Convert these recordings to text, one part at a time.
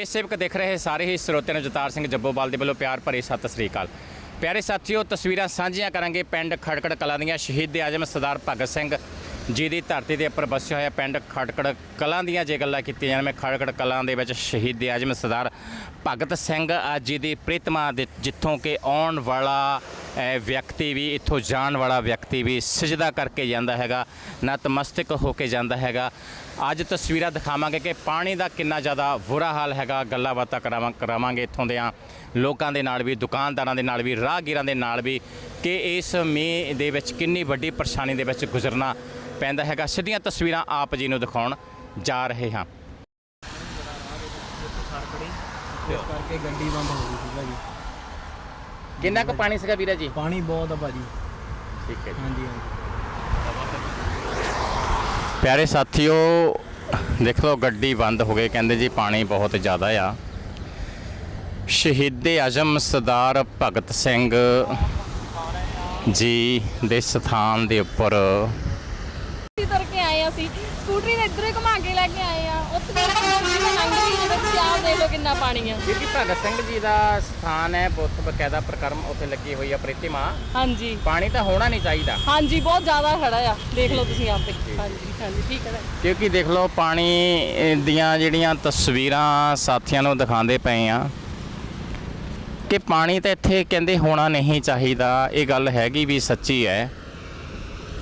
ਦੇਸ਼ ਸੇਵਕ ਦੇਖ ਰਹੇ ਸਾਰੇ ਹੀ ਸਰੋਤਿਆਂ ਨੂੰ ਜਤਾਰ ਸਿੰਘ ਜੱਬੋਵਾਲ ਦੇ ਵੱਲੋਂ ਪਿਆਰ ਭਰੀ ਸਤਿ ਸ੍ਰੀ ਅਕਾਲ। ਪਿਆਰੇ ਸਾਥੀਓ, ਤਸਵੀਰਾਂ ਸਾਂਝੀਆਂ ਕਰਾਂਗੇ ਪਿੰਡ ਖੜਕੜ ਕਲਾਂ ਦੀਆਂ। ਸ਼ਹੀਦ ਆਜਮ ਸਰਦਾਰ ਭਗਤ ਸਿੰਘ ਜੀ ਦੀ ਧਰਤੀ ਦੇ ਉੱਪਰ ਵਸਿਆ ਹੋਇਆ ਪਿੰਡ ਖੜਕੜ ਕਲਾਂ ਦੀਆਂ ਜੇ ਗੱਲਾਂ ਕੀਤੀਆਂ ਜਾਣ, ਮੈਂ ਖੜਕੜ ਕਲਾਂ ਦੇ ਵਿੱਚ ਸ਼ਹੀਦ ਆਜਮ ਸਰਦਾਰ ਭਗਤ ਸਿੰਘ ਜੀ ਦੀ ਪ੍ਰੀਤਮਾ ਦੇ ਜਿੱਥੋਂ ਕਿ ਆਉਣ ਵਾਲਾ ਵਿਅਕਤੀ ਵੀ ਇੱਥੋਂ ਜਾਣ ਵਾਲਾ ਵਿਅਕਤੀ ਵੀ ਸਜਦਾ ਕਰਕੇ ਜਾਂਦਾ ਹੈਗਾ, ਨਤਮਸਤਕ ਹੋ ਕੇ ਜਾਂਦਾ ਹੈਗਾ। ਅੱਜ ਤਸਵੀਰਾਂ ਦਿਖਾਵਾਂਗੇ ਕਿ ਪਾਣੀ ਦਾ ਕਿੰਨਾ ਜ਼ਿਆਦਾ ਬੁਰਾ ਹਾਲ ਹੈਗਾ, ਗੱਲਾਂ ਬਾਤਾਂ ਕਰਾਵਾਂ ਕਰਾਵਾਂਗੇ ਇੱਥੋਂ ਦੇ ਲੋਕਾਂ ਦੇ ਨਾਲ ਵੀ, ਦੁਕਾਨਦਾਰਾਂ ਦੇ ਨਾਲ ਵੀ, ਰਾਹਗੀਰਾਂ ਦੇ ਨਾਲ ਵੀ ਕਿ ਇਸ ਮੀਂਹ ਦੇ ਵਿੱਚ ਕਿੰਨੀ ਵੱਡੀ ਪਰੇਸ਼ਾਨੀ ਦੇ ਵਿੱਚ ਗੁਜ਼ਰਨਾ ਪੈਂਦਾ ਹੈਗਾ। ਸਿੱਧੀਆਂ ਤਸਵੀਰਾਂ ਆਪ ਜੀ ਨੂੰ ਦਿਖਾਉਣ ਜਾ ਰਹੇ ਹਾਂ। ਇਸ ਕਰਕੇ ਗੱਡੀ ਬੰਦ ਹੋ ਗਈ ਸੀ ਭਾਜੀ। ਕਿੰਨਾ ਕੁ ਪਾਣੀ ਸੀਗਾ ਵੀਰਾ ਜੀ? ਪਾਣੀ ਬਹੁਤ ਆ ਭਾਜੀ। ਠੀਕ ਹੈ ਹਾਂਜੀ ਹਾਂਜੀ। ਪਿਆਰੇ ਸਾਥੀਓ ਦੇਖ ਲਓ ਗੱਡੀ ਬੰਦ ਹੋ ਗਈ ਕਹਿੰਦੇ ਜੀ ਪਾਣੀ ਬਹੁਤ ਜ਼ਿਆਦਾ ਆ। ਸ਼ਹੀਦ ਆਜ਼ਮ ਸਰਦਾਰ ਭਗਤ ਸਿੰਘ ਜੀ ਦੇ ਸਥਾਨ ਦੇ ਉੱਪਰ। ਤੁਰ ਕੇ ਆਏ ਆ ਅਸੀਂ ਸਕੂਟਰੀ ਦੇ ਇੱਧਰੋਂ ਹੀ ਘੁਮਾ ਕੇ ਲੈ ਕੇ ਆਏ ਆ। ਉੱਥੇ ਦੇ ਲੰਘ ਗਈ ਜਦੋਂ ਤੁਸੀਂ ਆਪ ਦੇਖ ਲਓ ਕਿੰਨਾ ਪਾਣੀ ਆ ਬੀਬੀ ਭਗਤ ਸਿੰਘ ਜੀ ਦਾ ਸਥਾਨ ਹੈ ਬਹੁਤ ਬਕਾਇਦਾ ਪ੍ਰਕਰਮ ਉੱਥੇ ਲੱਗੀ ਹੋਈ ਆ ਪ੍ਰਤਿਮਾ। ਹਾਂਜੀ। ਪਾਣੀ ਤਾਂ ਹੋਣਾ ਨਹੀਂ ਚਾਹੀਦਾ। ਹਾਂਜੀ ਬਹੁਤ ਜ਼ਿਆਦਾ ਖੜਾ ਆ। ਦੇਖ ਲਓ ਤੁਸੀਂ ਆਪ ਤੇ। ਹਾਂਜੀ ਹਾਂਜੀ ਠੀਕ ਹੈ ਕਿਉਂਕਿ ਦੇਖ ਲਓ ਪਾਣੀ ਦੀਆਂ ਜਿਹੜੀਆਂ ਤਸਵੀਰਾਂ ਸਾਥੀਆਂ ਨੂੰ ਦਿਖਾਉਂਦੇ ਪਏ ਆ ਕਿ ਪਾਣੀ ਤਾਂ ਇੱਥੇ ਕਹਿੰਦੇ ਹੋਣਾ ਨਹੀਂ ਚਾਹੀਦਾ। ਇਹ ਗੱਲ ਹੈਗੀ ਵੀ ਸੱਚੀ ਹੈ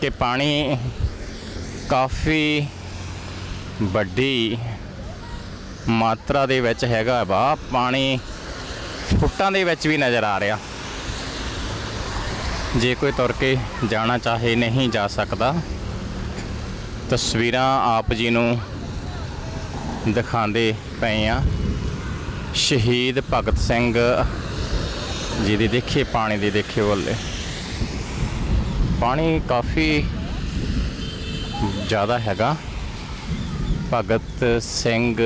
ਕਿ ਪਾਣੀ ਕਾਫੀ ਵੱਡੀ ਮਾਤਰਾ ਦੇ ਵਿੱਚ ਹੈਗਾ ਵਾ, ਪਾਣੀ ਫੁੱਟਾਂ ਦੇ ਵਿੱਚ ਵੀ ਨਜ਼ਰ ਆ ਰਿਹਾ। ਜੇ ਕੋਈ ਤੁਰ ਕੇ ਜਾਣਾ ਚਾਹੇ ਨਹੀਂ ਜਾ ਸਕਦਾ, ਤਸਵੀਰਾਂ ਆਪ ਜੀ ਨੂੰ ਦਿਖਾਉਂਦੇ ਪਏ ਆ ਸ਼ਹੀਦ ਭਗਤ ਸਿੰਘ ਜੀ ਦੀ ਦੇਖੀਏ ਪਾਣੀ ਦੀ ਦੇਖੇ ਵੱਲੇ। ਪਾਣੀ ਕਾਫੀ ਜ਼ਿਆਦਾ ਹੈਗਾ। ਭਗਤ ਸਿੰਘ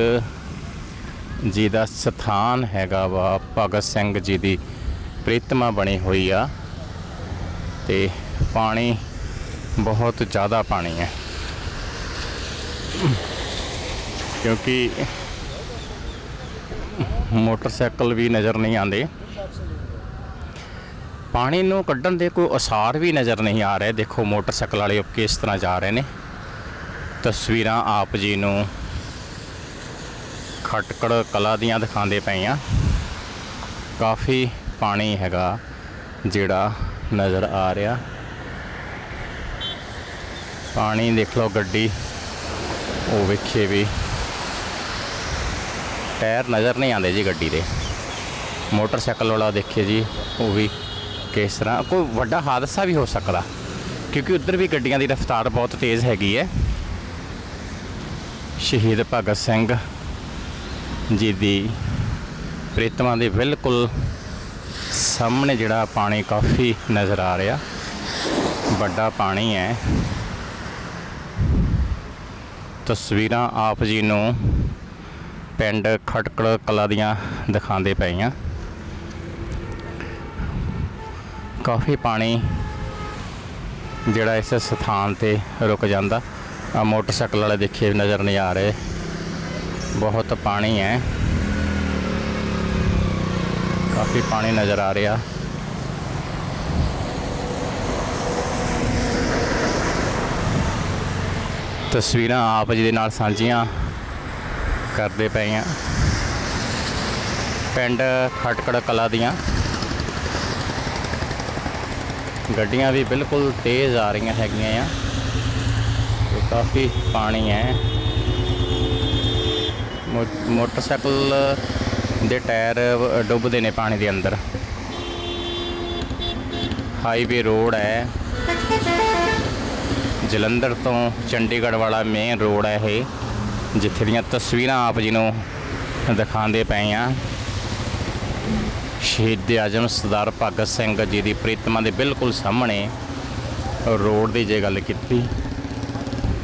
ਜੀ ਦਾ ਸਥਾਨ ਹੈਗਾ ਵਾ। ਭਗਤ ਸਿੰਘ ਜੀ ਦੀ ਪ੍ਰੀਤਮਾ ਬਣੀ ਹੋਈ ਆ ਤੇ ਪਾਣੀ ਬਹੁਤ ਜ਼ਿਆਦਾ ਪਾਣੀ ਹੈ। ਕਿਉਂਕਿ ਮੋਟਰਸਾਈਕਲ ਵੀ ਨਜ਼ਰ ਨਹੀਂ ਆਉਂਦੇ। ਪਾਣੀ ਨੂੰ ਕੱਢਣ ਦੇ ਕੋਈ ਅਸਾਰ ਵੀ ਨਜ਼ਰ ਨਹੀਂ ਆ ਰਹੇ। ਦੇਖੋ ਮੋਟਰਸਾਈਕਲ ਵਾਲੇ ਕਿਸ ਤਰ੍ਹਾਂ ਜਾ ਰਹੇ ਨੇ। ਤਸਵੀਰਾਂ ਆਪ ਜੀ ਨੂੰ ਖਟਕੜ ਕਲਾ ਦੀਆਂ ਦਿਖਾਉਂਦੇ ਪਏ ਆ ਕਾਫੀ ਪਾਣੀ ਹੈਗਾ ਜਿਹੜਾ ਨਜ਼ਰ ਆ ਰਿਹਾ। ਪਾਣੀ ਦੇਖ ਲਓ ਗੱਡੀ, ਉਹ ਵੇਖੇ ਵੀ ਟਾਇਰ ਨਜ਼ਰ ਨਹੀਂ ਆਉਂਦੇ ਜੀ ਗੱਡੀ ਦੇ। ਮੋਟਰਸਾਈਕਲ ਵਾਲਾ ਦੇਖੇ ਜੀ, ਉਹ ਵੀ ਕਿਸ ਤਰ੍ਹਾਂ, ਕੋਈ ਵੱਡਾ ਹਾਦਸਾ ਵੀ ਹੋ ਸਕਦਾ, ਕਿਉਂਕਿ ਉੱਧਰ ਵੀ ਗੱਡੀਆਂ ਦੀ ਰਫ਼ਤਾਰ ਬਹੁਤ ਤੇਜ਼ ਹੈਗੀ ਹੈ। ਸ਼ਹੀਦ ਭਗਤ ਸਿੰਘ ਜੀ ਦੀ ਪ੍ਰੀਤਮਾ ਦੇ ਬਿਲਕੁਲ ਸਾਹਮਣੇ ਜਿਹੜਾ ਪਾਣੀ ਕਾਫੀ ਨਜ਼ਰ ਆ ਰਿਹਾ, ਵੱਡਾ ਪਾਣੀ ਹੈ। ਤਸਵੀਰਾਂ ਆਪ ਜੀ ਨੂੰ ਪਿੰਡ ਖਟਕੜ ਕਲਾ ਦੀਆਂ ਦਿਖਾਉਂਦੇ ਪਏ ਆ ਕਾਫੀ ਪਾਣੀ ਜਿਹੜਾ ਇਸ ਸਥਾਨ ਤੇ ਰੁਕ ਜਾਂਦਾ। ਆ ਮੋਟਰਸਾਈਕਲ ਵਾਲੇ ਦੇਖੇ ਨਜ਼ਰ ਨਹੀਂ ਆ ਰਹੇ। ਬਹੁਤ ਪਾਣੀ ਹੈ। ਕਾਫੀ ਪਾਣੀ ਨਜ਼ਰ ਆ ਰਿਹਾ। ਤਸਵੀਰਾਂ ਆਪ ਜੀ ਦੇ ਨਾਲ ਸਾਂਝੀਆਂ ਕਰਦੇ ਪਏ ਆ ਪਿੰਡ ਖਟਕੜ ਕਲਾ ਦੀਆਂ। ਗੱਡੀਆਂ ਵੀ ਬਿਲਕੁਲ ਤੇਜ਼ ਆ ਰਹੀਆਂ ਹੈਗੀਆਂ ਆ। ਤੇ ਕਾਫੀ ਪਾਣੀ ਹੈ। ਮੋਟਰਸਾਈਕਲ ਦੇ ਟਾਇਰ ਡੁੱਬਦੇ ਨੇ ਪਾਣੀ ਦੇ ਅੰਦਰ। ਹਾਈਵੇ ਰੋਡ ਹੈ। ਜਲੰਧਰ ਤੋਂ ਚੰਡੀਗੜ੍ਹ ਵਾਲਾ ਮੇਨ ਰੋਡ ਹੈ ਇਹ, ਜਿੱਥੇ ਦੀਆਂ ਤਸਵੀਰਾਂ ਆਪ ਜੀ ਨੂੰ ਦਿਖਾਉਂਦੇ ਪਏ ਆ ਸ਼ਹੀਦ ਆਜ਼ਮ ਸਰਦਾਰ ਭਗਤ ਸਿੰਘ ਜੀ ਦੀ ਪ੍ਰੀਤਮਾ ਦੇ ਬਿਲਕੁਲ ਸਾਹਮਣੇ ਰੋਡ ਦੀ ਜੇ ਗੱਲ ਕੀਤੀ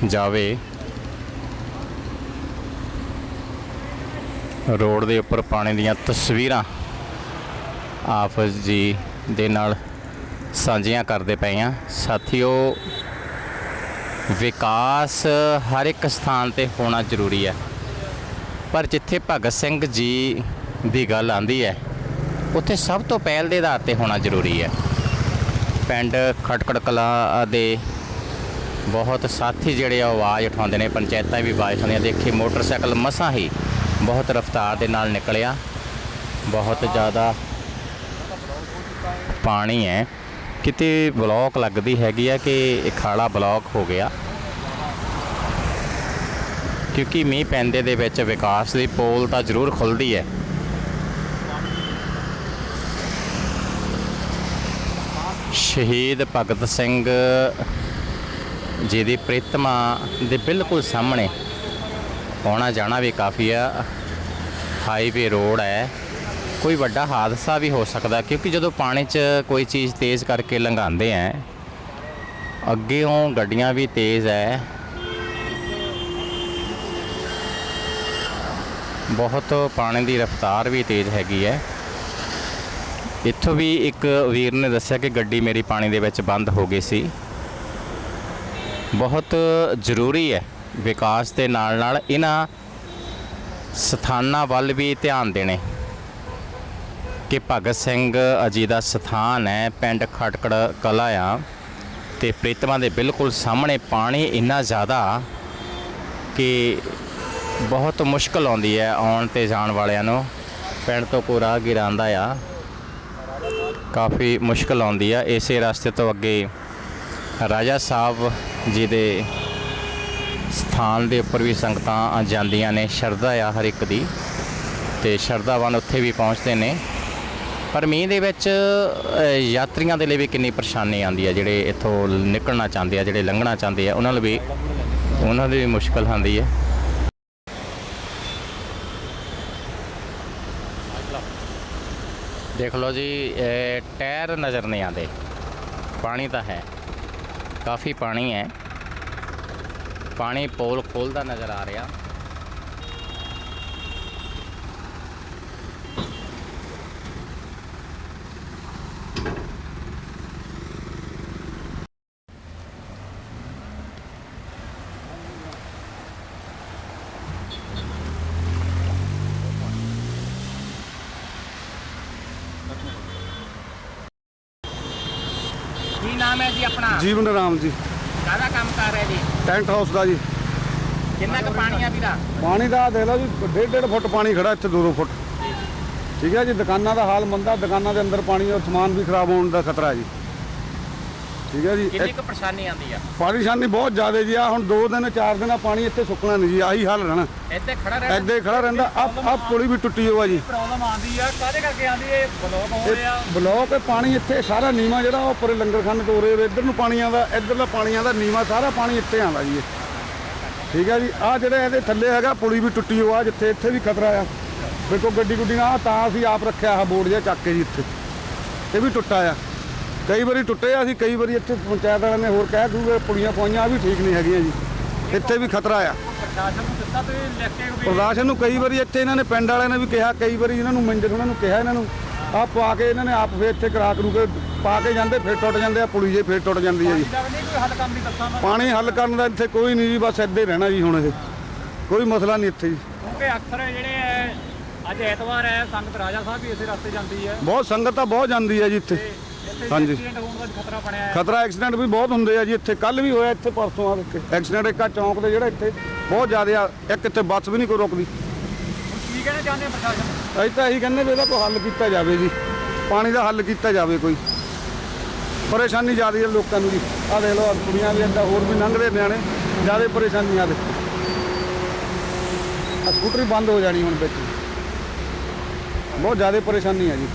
ਜਾਵੇ। ਰੋਡ ਦੇ ਉੱਪਰ ਪਾਣੀ ਦੀਆਂ ਤਸਵੀਰਾਂ ਆਪ ਜੀ ਦੇ ਨਾਲ ਸਾਂਝੀਆਂ ਕਰਦੇ ਪਏ ਆ ਸਾਥੀਓ, ਵਿਕਾਸ ਹਰ ਇੱਕ ਸਥਾਨ ਤੇ ਹੋਣਾ ਜ਼ਰੂਰੀ ਹੈ। ਪਰ ਜਿੱਥੇ ਭਗਤ ਸਿੰਘ ਜੀ ਦੀ ਗੱਲ ਆਂਦੀ ਹੈ, ਉੱਥੇ ਸਭ ਤੋਂ ਪਹਿਲ ਦੇ ਆਧਾਰ ਤੇ ਹੋਣਾ ਜ਼ਰੂਰੀ ਹੈ। ਪਿੰਡ ਖਟਕੜ ਕਲਾ ਦੇ ਬਹੁਤ ਸਾਥੀ ਜਿਹੜੇ ਆ ਉਹ ਆਵਾਜ਼ ਉਠਾਉਂਦੇ ਨੇ, ਪੰਚਾਇਤਾਂ ਵੀ ਆਵਾਜ਼ ਉਠਾਉਂਦੀਆਂ। ਦੇਖੀ, ਮੋਟਰਸਾਈਕਲ ਮਸਾਂ ਹੀ ਬਹੁਤ ਰਫ਼ਤਾਰ ਦੇ ਨਾਲ ਨਿਕਲਿਆ। ਬਹੁਤ ਜ਼ਿਆਦਾ ਪਾਣੀ ਹੈ। ਕਿਤੇ ਬਲੌਕ ਲੱਗਦੀ ਹੈਗੀ ਆ ਕਿ ਇਹ ਖਾਲਾ ਬਲੌਕ ਹੋ ਗਿਆ। ਕਿਉਂਕਿ ਮੀਂਹ ਪੈਂਦੇ ਦੇ ਵਿੱਚ ਵਿਕਾਸ ਦੀ ਪੋਲ ਤਾਂ ਜ਼ਰੂਰ ਖੁੱਲਦੀ ਹੈ। ਸ਼ਹੀਦ ਭਗਤ ਸਿੰਘ ਜਿਹਦੀ ਦੀ ਦੇ ਬਿਲਕੁਲ ਸਾਹਮਣੇ ਆਉਣਾ ਜਾਣਾ ਵੀ ਕਾਫੀ ਆ। ਹਾਈਵੇ ਰੋਡ ਹੈ। ਕੋਈ ਵੱਡਾ ਹਾਦਸਾ ਵੀ ਹੋ ਸਕਦਾ, ਕਿਉਂਕਿ ਜਦੋਂ ਪਾਣੀ 'ਚ ਕੋਈ ਚੀਜ਼ ਤੇਜ਼ ਕਰਕੇ ਲੰਘਾਉਂਦੇ ਆ ਅੱਗੇੋਂ ਗੱਡੀਆਂ ਵੀ ਤੇਜ਼ ਹੈ ਬਹੁਤ ਪਾਣੀ ਦੀ ਰਫ਼ਤਾਰ ਵੀ ਤੇਜ਼ ਹੈਗੀ ਹੈ ਇੱਥੋਂ ਵੀ ਇੱਕ ਵੀਰ ਨੇ ਦੱਸਿਆ ਕਿ ਗੱਡੀ ਮੇਰੀ ਪਾਣੀ ਦੇ ਵਿੱਚ ਬੰਦ ਹੋ ਗਈ ਸੀ। ਬਹੁਤ ਜ਼ਰੂਰੀ ਹੈ ਵਿਕਾਸ ਦੇ ਨਾਲ ਨਾਲ ਇਹਨਾਂ ਸਥਾਨਾਂ ਵੱਲ ਵੀ ਧਿਆਨ ਦੇਣੇ। ਕਿ ਭਗਤ ਸਿੰਘ ਜੀ ਦਾ ਸਥਾਨ ਹੈ, ਪਿੰਡ ਖਟਕੜ ਕਲਾ ਆ ਤੇ ਪ੍ਰੀਤਮਾ ਦੇ ਬਿਲਕੁਲ ਸਾਹਮਣੇ ਪਾਣੀ ਇੰਨਾ ਜ਼ਿਆਦਾ ਕਿ ਬਹੁਤ ਮੁਸ਼ਕਲ ਆਉਂਦੀ ਹੈ ਆਉਣ ਤੇ ਜਾਣ ਵਾਲਿਆਂ ਨੂੰ। ਪਿੰਡ ਤੋਂ ਕੋਈ ਰਾਹ ਆਉਂਦਾ ਆ, ਕਾਫੀ ਮੁਸ਼ਕਲ ਆਉਂਦੀ ਆ। ਇਸੇ ਰਸਤੇ ਤੋਂ ਅੱਗੇ ਰਾਜਾ ਸਾਹਿਬ ਜੀ ਦੇ ਸਥਾਨ ਦੇ ਉੱਪਰ ਵੀ ਸੰਗਤਾਂ ਜਾਂਦੀਆਂ ਨੇ, ਸ਼ਰਧਾ ਆ ਹਰ ਇੱਕ ਦੀ ਤੇ ਸ਼ਰਧਾਵਾਨ ਉੱਥੇ ਵੀ ਪਹੁੰਚਦੇ ਨੇ। ਪਰ ਮੀਂਹ ਦੇ ਵਿੱਚ ਯਾਤਰੀਆਂ ਦੇ ਲਈ ਵੀ ਕਿੰਨੀ ਪਰੇਸ਼ਾਨੀ ਆਉਂਦੀ ਹੈ ਜਿਹੜੇ ਇੱਥੋਂ ਨਿਕਲਣਾ ਚਾਹੁੰਦੇ ਆ, ਜਿਹੜੇ ਲੰਘਣਾ ਚਾਹੁੰਦੇ ਆ, ਉਹਨਾਂ ਲਈ ਵੀ, ਉਹਨਾਂ ਦੀ ਵੀ ਮੁਸ਼ਕਲ ਹੁੰਦੀ ਹੈ ਦੇਖ ਲਓ ਜੀ, ਇਹ ਟਾਇਰ ਨਜ਼ਰ ਨਹੀਂ ਆਉਂਦੇ, ਪਾਣੀ ਤਾਂ ਹੈ। ਕਾਫੀ ਪਾਣੀ ਹੈ। ਪਾਣੀ ਪੋਲ ਖੋਲਦਾ ਨਜ਼ਰ ਆ ਰਿਹਾ। ਕੀ ਨਾਮ ਹੈ ਜੀ ਆਪਣਾ? ਜੀਵਨ ਰਾਮ ਜੀ। ਕਾਹਦਾ ਕੰਮ ਕਰ ਰਿਹਾ ਜੀ? ਟੈਂਟ ਹਾਊਸ ਦਾ ਜੀ। ਕਿੰਨਾ ਕੁ ਪਾਣੀ ਆ ਵੀਰਾ? ਪਾਣੀ ਦਾ ਦੇਖ ਲਓ ਜੀ ਡੇਢ ਡੇਢ ਫੁੱਟ ਪਾਣੀ ਖੜਾ ਇੱਥੇ 2-2 ਫੁੱਟ। ਠੀਕ ਹੈ। ਜੀ ਦੁਕਾਨਾਂ ਦਾ ਹਾਲ ਮੰਦਾ ਦੁਕਾਨਾਂ ਦੇ ਅੰਦਰ ਪਾਣੀ ਔਰ ਸਮਾਨ ਵੀ ਖਰਾਬ ਹੋਣ ਦਾ ਖਤਰਾ ਹੈ ਜੀ। ਠੀਕ ਹੈ ਜੀ। ਕਿੰਨੀ ਕੁ ਪਰੇਸ਼ਾਨੀ ਆਉਂਦੀ ਆ? ਪਰੇਸ਼ਾਨੀ ਬਹੁਤ ਜ਼ਿਆਦਾ ਜੀ। ਆ ਹੁਣ 2 ਦਿਨ 4 ਦਿਨ ਪਾਣੀ ਇੱਥੇ ਸੁੱਕਣਾ ਨਹੀਂ ਜੀ। ਆਹੀ ਹਾਲ ਰਹਿਣਾ। ਇੱਥੇ ਖੜਾ ਰਹਿ ਐਦੇ ਖੜਾ ਰਹਿੰਦਾ। ਆ ਆ ਪੁਲੀ ਵੀ ਟੁੱਟੀ ਹੋਆ ਜੀ। ਪ੍ਰੋਬਲਮ ਆਉਂਦੀ ਆ। ਕਾਹਦੇ ਕਰਕੇ ਆਉਂਦੀ ਏ ਬਲੌਕ ਹੋ ਰਿਹਾ। ਬਲੌਕ ਹੈ ਪਾਣੀ ਇੱਥੇ ਸਾਰਾ ਨੀਵਾ ਜਿਹੜਾ ਉਹ ਉੱਪਰ ਲੰਗਰਖਾਨੇ ਤੋਂ ਉਰੇ ਇੱਧਰ ਨੂੰ ਪਾਣੀ ਆਉਂਦਾ ਇੱਧਰਲਾ ਪਾਣੀ ਆਉਂਦਾ ਨੀਵਾ ਸਾਰਾ ਪਾਣੀ ਇੱਥੇ ਆਉਂਦਾ ਜੀ। ਠੀਕ ਹੈ ਜੀ। ਆ ਜਿਹੜੇ ਇਹਦੇ ਥੱਲੇ ਹੈਗਾ ਪੁਲੀ ਵੀ ਟੁੱਟੀ ਹੋਆ ਜਿੱਥੇ ਇੱਥੇ ਵੀ ਖਤਰਾ ਆ। ਵੇਖੋ ਗੱਡੀ ਗੁੱਡੀ ਨਾਲ ਤਾਂ ਅਸੀਂ ਆਪ ਰੱਖਿਆ ਆ ਬੋਰਡ ਜਿਹਾ ਚੱਕ ਕੇ ਜੀ ਇੱਥੇ। ਇਹ ਵੀ ਟੁੱਟਾ ਆ। ਕਈ ਵਾਰੀ ਟੁੱਟੇ ਆ ਅਸੀਂ ਕਈ ਵਾਰੀ ਇੱਥੇ ਪੰਚਾਇਤ ਵਾਲਿਆਂ ਨੇ ਹੋਰ ਕਹਿ ਕਹੂਗੇ ਪੁਲੀਆਂ ਪਾਈਆਂ ਆ ਵੀ ਠੀਕ ਨਹੀਂ ਹੈਗੀਆਂ ਜੀ। ਇੱਥੇ ਵੀ ਖਤਰਾ ਆ। ਪ੍ਰਸ਼ਾਸਨ ਨੂੰ ਦਿੱਤਾ ਤੇ ਲਿਖ ਕੇ ਵੀ ਪ੍ਰਸ਼ਾਸਨ ਨੂੰ ਕਈ ਵਾਰੀ ਇੱਥੇ ਇਹਨਾਂ ਨੇ ਪਿੰਡ ਵਾਲਿਆਂ ਨੇ ਵੀ ਕਿਹਾ ਕਈ ਵਾਰੀ ਇਹਨਾਂ ਨੂੰ ਮੰਜਰ ਉਹਨਾਂ ਨੂੰ ਕਿਹਾ ਇਹਨਾਂ ਨੂੰ। ਆ ਪਾ ਕੇ ਇਹਨਾਂ ਨੇ ਆਪ ਫੇਰ ਇੱਥੇ ਕਰਾ ਕਰੂ ਕੇ ਪਾ ਕੇ ਜਾਂਦੇ ਫਿਰ ਟੁੱਟ ਜਾਂਦੇ ਆ ਪੁਲੀ ਜੇ ਫਿਰ ਟੁੱਟ ਜਾਂਦੀ ਹੈ ਜੀ। ਪਾਣੀ ਹੱਲ ਕਰਨ ਦਾ ਇੱਥੇ ਕੋਈ ਨਹੀਂ ਜੀ ਬਸ ਇੱਦਾਂ ਹੀ ਰਹਿਣਾ ਜੀ ਹੁਣ ਇਹ। ਕੋਈ ਮਸਲਾ ਨਹੀਂ ਇੱਥੇ ਜੀ। ਕਿਉਂਕਿ ਅਕਸਰ ਜਿਹੜੇ ਅੱਜ ਐਤਵਾਰ ਹੈ ਸੰਗਤ ਰਾਜਾ ਸਾਹਿਬ ਵੀ ਇਸੇ ਰਸਤੇ ਜਾਂਦੀ ਹੈ। ਬਹੁਤ ਸੰਗਤ ਤਾਂ ਬਹੁਤ ਜਾਂਦੀ ਹੈ ਜੀ ਇੱਥੇ। ਹਾਂਜੀ। ਐਕਸੀਡੈਂਟ ਹੋਣ ਦਾ ਖਤਰਾ ਬਣਿਆ ਹੈ ਖਤਰਾ ਐਕਸੀਡੈਂਟ ਵੀ ਬਹੁਤ ਹੁੰਦੇ ਆ ਜੀ ਇੱਥੇ ਕੱਲ ਵੀ ਹੋਇਆ ਇੱਥੇ ਪਰਸੋਂ ਆ ਕੇ। ਐਕਸੀਡੈਂਟ ਇੱਕ ਆ ਚੌਂਕ ਦੇ ਜਿਹੜਾ ਇੱਥੇ ਬਹੁਤ ਜ਼ਿਆਦਾ ਆ ਇੱਕ ਇੱਥੇ ਬੱਸ ਵੀ ਨਹੀਂ ਕੋਈ ਰੁਕਦੀ। ਕੀ ਕਹਿਣਾ ਚਾਹੁੰਦੇ ਆ ਪ੍ਰਸ਼ਾਸਨ? ਨੂੰ? ਅਸੀਂ ਤਾਂ ਇਹੀ ਕਹਿੰਦੇ ਵੀ ਇਹਦਾ ਕੋਈ ਹੱਲ ਕੀਤਾ ਜਾਵੇ ਜੀ ਪਾਣੀ ਦਾ ਹੱਲ ਕੀਤਾ ਜਾਵੇ ਕੋਈ। ਪਰੇਸ਼ਾਨੀ ਜ਼ਿਆਦਾ ਹੈ ਲੋਕਾਂ ਨੂੰ ਜੀ। ਆਹ ਦੇਖ ਲਓ ਆਹ ਕੁੜੀਆਂ ਵੀ ਏਦਾਂ ਹੋਰ ਵੀ ਲੰਘਦੇ ਨਿਆਣੇ ਜ਼ਿਆਦਾ ਪਰੇਸ਼ਾਨੀ ਆ ਦੇ। ਆ ਸਕੂਟਰੀ ਬੰਦ ਹੋ ਜਾਣੀ ਹੁਣ ਵਿੱਚ। ਬਹੁਤ ਜ਼ਿਆਦਾ ਪਰੇਸ਼ਾਨੀ ਆ ਜੀ।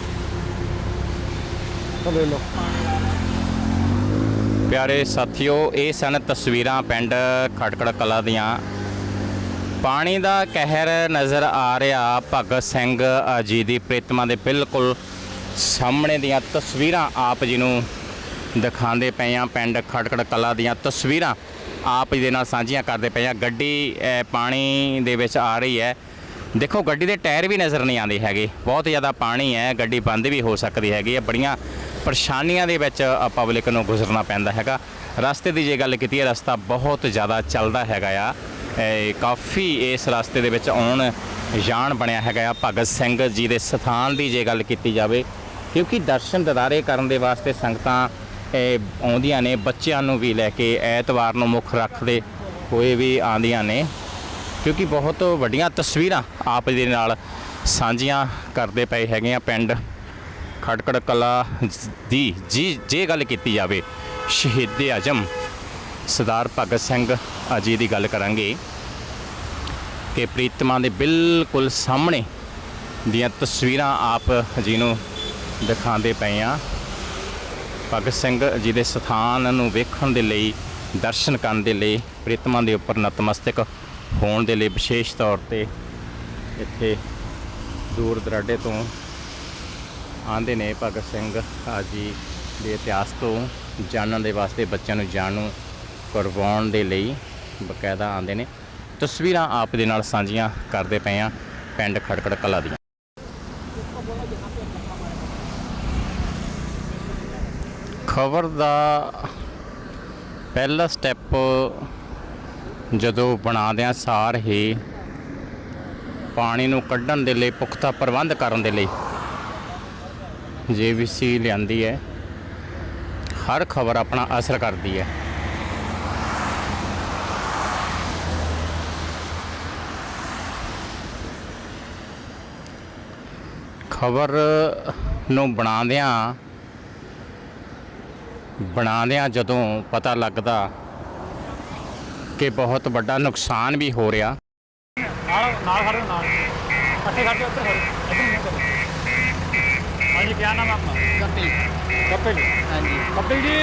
ਤਾਂ ਲਓ। ਪਿਆਰੇ ਸਾਥੀਓ, ਇਹ ਸਨ ਤਸਵੀਰਾਂ ਪਿੰਡ ਖਟਕੜ ਕਲਾ ਦੀਆਂ। ਪਾਣੀ ਦਾ ਕਹਿਰ ਨਜ਼ਰ ਆ ਰਿਹਾ ਭਗਤ ਸਿੰਘ ਜੀ ਦੀ ਪ੍ਰਿਤਮਾ ਦੇ ਬਿਲਕੁਲ ਸਾਹਮਣੇ ਦੀਆਂ ਤਸਵੀਰਾਂ ਆਪ ਜੀ ਨੂੰ ਦਿਖਾਉਂਦੇ ਪਏ ਆ ਪਿੰਡ ਖਟਕੜ ਕਲਾ ਦੀਆਂ ਤਸਵੀਰਾਂ ਆਪ ਜੀ ਦੇ ਨਾਲ ਸਾਂਝੀਆਂ ਕਰਦੇ ਪਏ ਆ ਗੱਡੀ ਪਾਣੀ ਦੇ ਵਿੱਚ ਆ ਰਹੀ ਹੈ। ਦੇਖੋ, ਗੱਡੀ ਦੇ ਟਾਇਰ ਵੀ ਨਜ਼ਰ ਨਹੀਂ ਆਉਂਦੇ ਹੈਗੇ। ਬਹੁਤ ਜ਼ਿਆਦਾ ਪਾਣੀ ਹੈ, ਗੱਡੀ ਬੰਦ ਵੀ ਹੋ ਸਕਦੀ ਹੈਗੀ ਹੈ। ਬੜੀਆਂ ਪਰੇਸ਼ਾਨੀਆਂ ਦੇ ਵਿੱਚ ਪਬਲਿਕ ਨੂੰ ਗੁਜ਼ਰਨਾ ਪੈਂਦਾ ਹੈਗਾ। ਰਸਤੇ ਦੀ ਜੇ ਗੱਲ ਕੀਤੀ ਹੈ, ਰਸਤਾ ਬਹੁਤ ਜ਼ਿਆਦਾ ਚੱਲਦਾ ਹੈਗਾ ਆ। ਕਾਫੀ ਇਸ ਰਸਤੇ ਦੇ ਵਿੱਚ ਆਉਣ ਜਾਣ ਬਣਿਆ ਹੈਗਾ ਆ। ਭਗਤ ਸਿੰਘ ਜੀ ਦੇ ਸਥਾਨ ਦੀ ਜੇ ਗੱਲ ਕੀਤੀ ਜਾਵੇ, ਕਿਉਂਕਿ ਦਰਸ਼ਨ ਦਿਦਾਰੇ ਕਰਨ ਦੇ ਵਾਸਤੇ ਸੰਗਤਾਂ ਆਉਂਦੀਆਂ ਨੇ। ਬੱਚਿਆਂ ਨੂੰ ਵੀ ਲੈ ਕੇ ਐਤਵਾਰ ਨੂੰ ਮੁੱਖ ਰੱਖਦੇ ਹੋਏ ਵੀ ਆਉਂਦੀਆਂ ਨੇ। ਕਿਉਂਕਿ ਬਹੁਤ ਵੱਡੀਆਂ ਤਸਵੀਰਾਂ ਆਪ ਦੇ ਨਾਲ ਸਾਂਝੀਆਂ ਕਰਦੇ ਪਏ ਹੈਗੇ ਆ ਪਿੰਡ ਖਟਕੜ ਕਲਾ ਦੀ। ਜੀ, ਜੇ ਗੱਲ ਕੀਤੀ ਜਾਵੇ, ਸ਼ਹੀਦ ਆਜਮ ਸਰਦਾਰ ਭਗਤ ਸਿੰਘ ਜੀ ਦੀ ਗੱਲ ਕਰਾਂਗੇ ਕਿ ਪ੍ਰੀਤਮਾ ਦੇ ਬਿਲਕੁਲ ਸਾਹਮਣੇ ਦੀਆਂ ਤਸਵੀਰਾਂ ਆਪ ਜੀ ਨੂੰ ਦਿਖਾਉਂਦੇ ਪਏ ਆ। ਭਗਤ ਸਿੰਘ ਜੀ ਦੇ ਸਥਾਨ ਨੂੰ ਵੇਖਣ ਦੇ ਲਈ, ਦਰਸ਼ਨ ਕਰਨ ਦੇ ਲਈ ਪ੍ਰੀਤਮਾ ਦੇ ਉੱਪਰ ਨਤਮਸਤਕ ਹੋਣ ਦੇ ਲਈ ਵਿਸ਼ੇਸ਼ ਤੌਰ ਤੇ ਇੱਥੇ ਦੂਰ ਦਰਾਡੇ ਤੋਂ ਆਂਦੇ ਨੇ ਭਗਤ ਸਿੰਘ ਆ ਜੀ ਦੇ ਇਤਿਹਾਸ ਤੋਂ ਜਾਣਨ ਦੇ ਵਾਸਤੇ ਬੱਚਿਆਂ ਨੂੰ ਜਾਣੂ ਕਰਵਾਉਣ ਦੇ ਲਈ ਬਕਾਇਦਾ ਆਂਦੇ ਨੇ। ਤਸਵੀਰਾਂ ਆਪ ਦੇ ਨਾਲ ਸਾਂਝੀਆਂ ਕਰਦੇ ਪਏ ਆ ਪਿੰਡ ਖੜਕੜ ਕਲਾ ਦੀਆਂ। ਖਬਰ ਦਾ ਪਹਿਲਾ ਸਟੈਪ ਜਦੋਂ ਬਣਾਉਂਦਿਆਂ ਸਾਰ ਹੀ ਪਾਣੀ ਨੂੰ ਕੱਢਣ ਦੇ ਲਈ, ਪੁਖਤਾ ਪ੍ਰਬੰਧ ਕਰਨ ਦੇ ਲਈ ਜੀਵੀਸੀ ਲਿਆਂਦੀ ਹੈ, ਹਰ ਖਬਰ ਆਪਣਾ ਅਸਰ ਕਰਦੀ ਹੈ। ਖਬਰ ਨੂੰ ਬਣਾਉਂਦਿਆਂ ਬਣਾਉਂਦਿਆਂ ਜਦੋਂ ਪਤਾ ਲੱਗਦਾ ਕਿ ਬਹੁਤ ਵੱਡਾ ਨੁਕਸਾਨ ਵੀ ਹੋ ਰਿਹਾ ਨਾਲ ਨਾਲ ਖੜੋ ਨਾਲ ਅੱਠੇ ਖੜੋ ਉੱਧਰ ਖੜੋ ਇੱਧਰ ਨਹੀਂ ਕਰੋ ਹਾਂਜੀ ਕੀ ਨਾਮ ਹੈ ਆਪਣਾ कपिल कपिल हाँ जी कपिल जी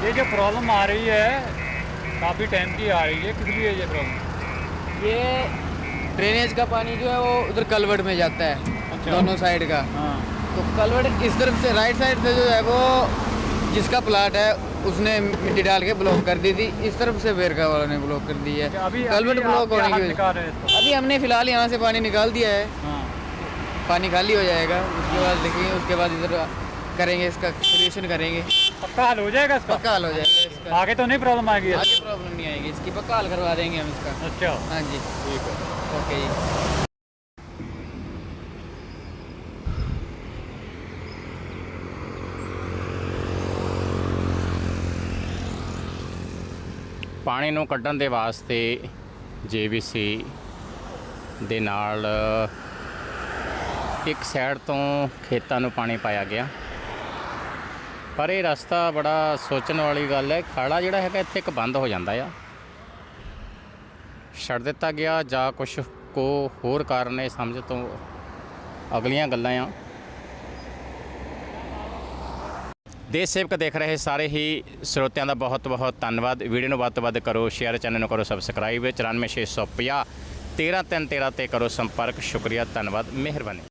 ये जो प्रॉब्लम आ रही है काफ़ी टाइम की आ रही है किस लिए ये प्रॉब्लम ये ड्रेनेज का पानी जो है वो उधर कलवर्ट में जाता है अच्छा। दोनों साइड का हाँ तो कलवर्ट इस तरफ से राइट साइड से जो है वो जिसका प्लाट है उसने मिट्टी डाल के ब्लॉक कर दी थी। इस तरफ़ से वेरका वालों ने ब्लॉक कर दी है। अभी अभी ब्लॉक होने की वजह अभी हमने फ़िलहाल यहाँ से पानी निकाल दिया है। हाँ। पानी खाली हो जाएगा। उसके बाद देखेंगे उसके बाद इधर करेंगे इसका सोल्यूशन करेंगे। पक्का हल हो जाएगा इसका? पक्का हल हो जाएगा इसका। आगे तो नहीं प्रॉब्लम आएगी आगे प्रॉब्लम नहीं आएगी। इसकी पक्का हल करवा देंगे हम इसका। अच्छा। हाँ जी। ठीक है। ओके जी। ਪਾਣੀ ਨੂੰ ਕੱਢਣ ਦੇ ਵਾਸਤੇ ਜੀਵੀਸੀ ਦੇ ਨਾਲ ਇੱਕ ਸਾਈਡ ਤੋਂ ਖੇਤਾਂ ਨੂੰ ਪਾਣੀ ਪਾਇਆ ਗਿਆ। ਪਰ ਇਹ ਰਸਤਾ ਬੜਾ ਸੋਚਣ ਵਾਲੀ ਗੱਲ ਹੈ। ਖਾਲਾ ਜਿਹੜਾ ਹੈਗਾ ਇੱਥੇ ਇੱਕ ਬੰਦ ਹੋ ਜਾਂਦਾ ਆ। ਛੱਡ ਦਿੱਤਾ ਗਿਆ ਜਾਂ ਕੁਝ ਕੋ ਹੋਰ ਕਾਰਨ ਹੈ ਸਮਝ ਤੋਂ ਅਗਲੀਆਂ ਗੱਲਾਂ ਆ। ਦੇਸ਼ ਸੇਵਕ ਦੇਖ ਰਹੇ ਸਾਰੇ ਹੀ ਸਰੋਤਿਆਂ ਦਾ ਬਹੁਤ ਬਹੁਤ ਧੰਨਵਾਦ। ਵੀਡੀਓ ਨੂੰ ਵੱਧ ਤੋਂ ਵੱਧ ਕਰੋ ਸ਼ੇਅਰ ਚੈਨਲ ਨੂੰ ਕਰੋ ਸਬਸਕ੍ਰਾਈਬ 94650 13313 ਤੇ ਕਰੋ ਸੰਪਰਕ। ਸ਼ੁਕਰੀਆ, ਧੰਨਵਾਦ। ਮਿਹਰਬਾਨੀ।